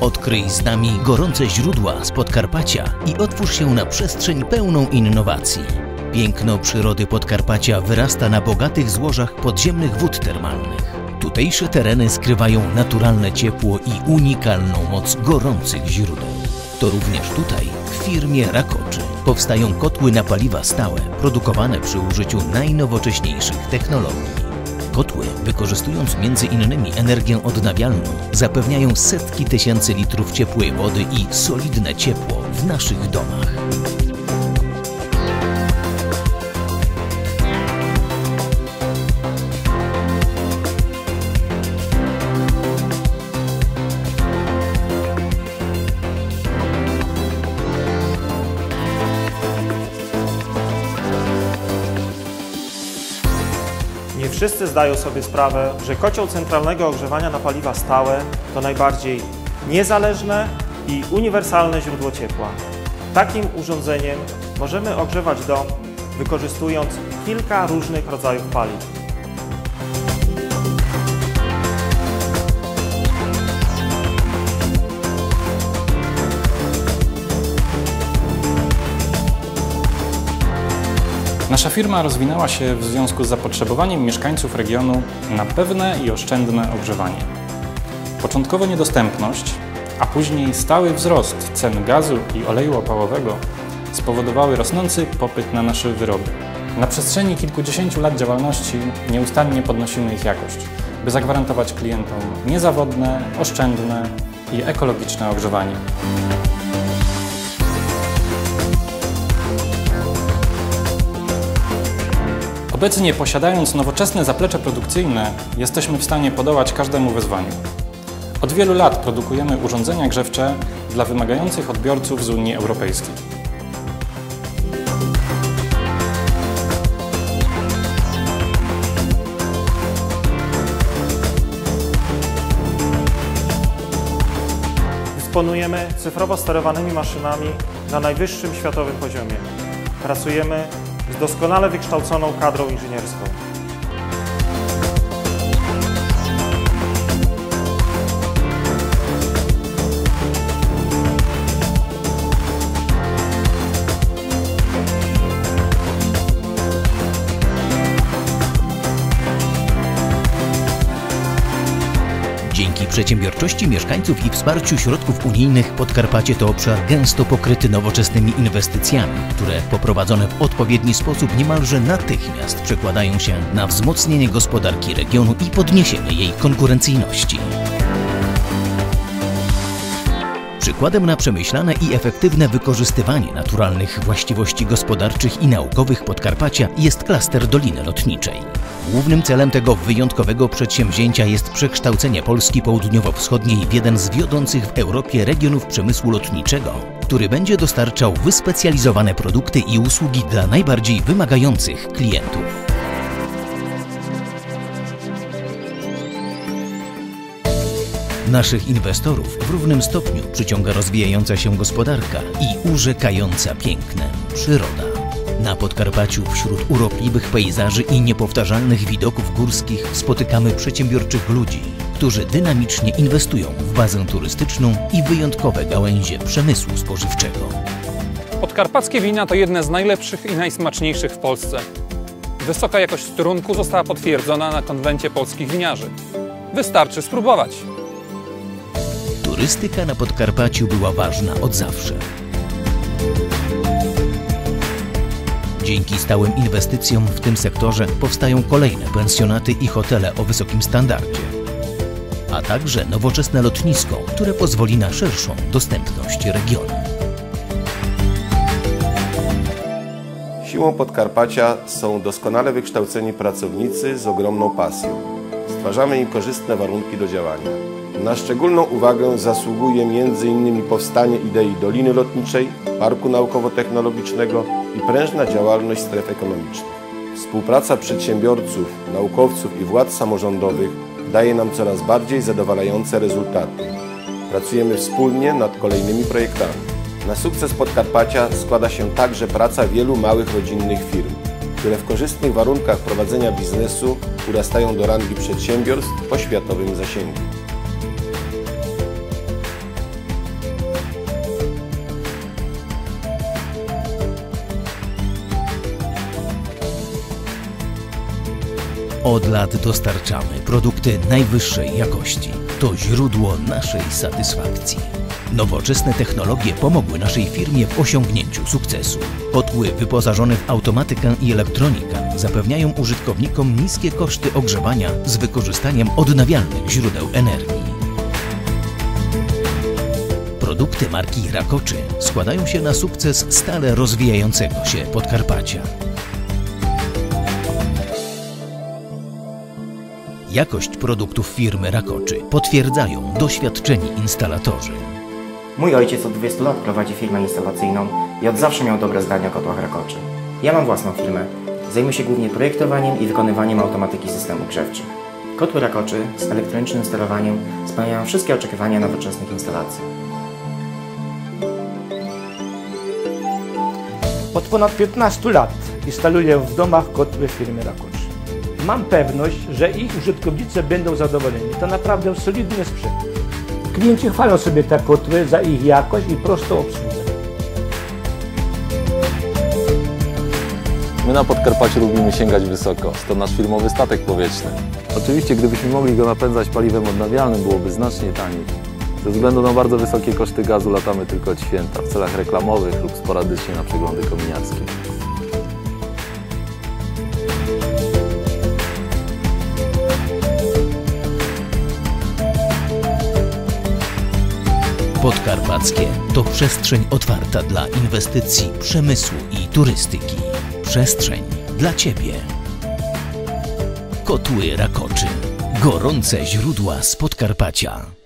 Odkryj z nami gorące źródła z Podkarpacia i otwórz się na przestrzeń pełną innowacji. Piękno przyrody Podkarpacia wyrasta na bogatych złożach podziemnych wód termalnych. Tutejsze tereny skrywają naturalne ciepło i unikalną moc gorących źródeł. To również tutaj, w firmie Rakoczy, powstają kotły na paliwa stałe, produkowane przy użyciu najnowocześniejszych technologii. Kotły, wykorzystując innymi energię odnawialną, zapewniają setki tysięcy litrów ciepłej wody i solidne ciepło w naszych domach. Nie wszyscy zdają sobie sprawę, że kocioł centralnego ogrzewania na paliwa stałe to najbardziej niezależne i uniwersalne źródło ciepła. Takim urządzeniem możemy ogrzewać dom wykorzystując kilka różnych rodzajów paliw. Nasza firma rozwinęła się w związku z zapotrzebowaniem mieszkańców regionu na pewne i oszczędne ogrzewanie. Początkowo niedostępność, a później stały wzrost cen gazu i oleju opałowego spowodowały rosnący popyt na nasze wyroby. Na przestrzeni kilkudziesięciu lat działalności nieustannie podnosimy ich jakość, by zagwarantować klientom niezawodne, oszczędne i ekologiczne ogrzewanie. Obecnie posiadając nowoczesne zaplecze produkcyjne, jesteśmy w stanie podołać każdemu wyzwaniu. Od wielu lat produkujemy urządzenia grzewcze dla wymagających odbiorców z Unii Europejskiej. Dysponujemy cyfrowo sterowanymi maszynami na najwyższym światowym poziomie. Pracujemy z doskonale wykształconą kadrą inżynierską. Przedsiębiorczości mieszkańców i wsparciu środków unijnych Podkarpacie to obszar gęsto pokryty nowoczesnymi inwestycjami, które poprowadzone w odpowiedni sposób niemalże natychmiast przekładają się na wzmocnienie gospodarki regionu i podniesienie jej konkurencyjności. Przykładem na przemyślane i efektywne wykorzystywanie naturalnych właściwości gospodarczych i naukowych Podkarpacia jest klaster Doliny Lotniczej. Głównym celem tego wyjątkowego przedsięwzięcia jest przekształcenie Polski Południowo-Wschodniej w jeden z wiodących w Europie regionów przemysłu lotniczego, który będzie dostarczał wyspecjalizowane produkty i usługi dla najbardziej wymagających klientów. Naszych inwestorów w równym stopniu przyciąga rozwijająca się gospodarka i urzekająca pięknem przyroda. Na Podkarpaciu wśród urokliwych pejzaży i niepowtarzalnych widoków górskich spotykamy przedsiębiorczych ludzi, którzy dynamicznie inwestują w bazę turystyczną i wyjątkowe gałęzie przemysłu spożywczego. Podkarpackie wina to jedne z najlepszych i najsmaczniejszych w Polsce. Wysoka jakość trunku została potwierdzona na konwencie polskich winiarzy. Wystarczy spróbować. Turystyka na Podkarpaciu była ważna od zawsze. Dzięki stałym inwestycjom w tym sektorze powstają kolejne pensjonaty i hotele o wysokim standardzie, a także nowoczesne lotnisko, które pozwoli na szerszą dostępność regionu. Siłą Podkarpacia są doskonale wykształceni pracownicy z ogromną pasją. Stwarzamy im korzystne warunki do działania. Na szczególną uwagę zasługuje m.in. powstanie idei Doliny Lotniczej, Parku Naukowo-Technologicznego i prężna działalność stref ekonomicznych. Współpraca przedsiębiorców, naukowców i władz samorządowych daje nam coraz bardziej zadowalające rezultaty. Pracujemy wspólnie nad kolejnymi projektami. Na sukces Podkarpacia składa się także praca wielu małych rodzinnych firm, które w korzystnych warunkach prowadzenia biznesu urastają do rangi przedsiębiorstw o światowym zasięgu. Od lat dostarczamy produkty najwyższej jakości. To źródło naszej satysfakcji. Nowoczesne technologie pomogły naszej firmie w osiągnięciu sukcesu. Kotły wyposażone w automatykę i elektronikę zapewniają użytkownikom niskie koszty ogrzewania z wykorzystaniem odnawialnych źródeł energii. Produkty marki Rakoczy składają się na sukces stale rozwijającego się Podkarpacia. Jakość produktów firmy Rakoczy potwierdzają doświadczeni instalatorzy. Mój ojciec od 20 lat prowadzi firmę instalacyjną i od zawsze miał dobre zdania o kotłach Rakoczy. Ja mam własną firmę. Zajmuję się głównie projektowaniem i wykonywaniem automatyki systemów grzewczych. Kotły Rakoczy z elektronicznym sterowaniem spełniają wszystkie oczekiwania nowoczesnych instalacji. Od ponad 15 lat instaluję w domach kotły firmy Rakoczy. Mam pewność, że ich użytkownicy będą zadowoleni. To naprawdę solidny sprzęt. Klienci chwalą sobie te kotły za ich jakość i prostą obsługę. My na Podkarpaciu lubimy sięgać wysoko, to nasz firmowy statek powietrzny. Oczywiście, gdybyśmy mogli go napędzać paliwem odnawialnym, byłoby znacznie taniej. Ze względu na bardzo wysokie koszty gazu latamy tylko od święta, w celach reklamowych lub sporadycznie na przeglądy kominiarskie. Podkarpackie to przestrzeń otwarta dla inwestycji, przemysłu i turystyki. Przestrzeń dla Ciebie. Kotły Rakoczy. Gorące źródła z Podkarpacia.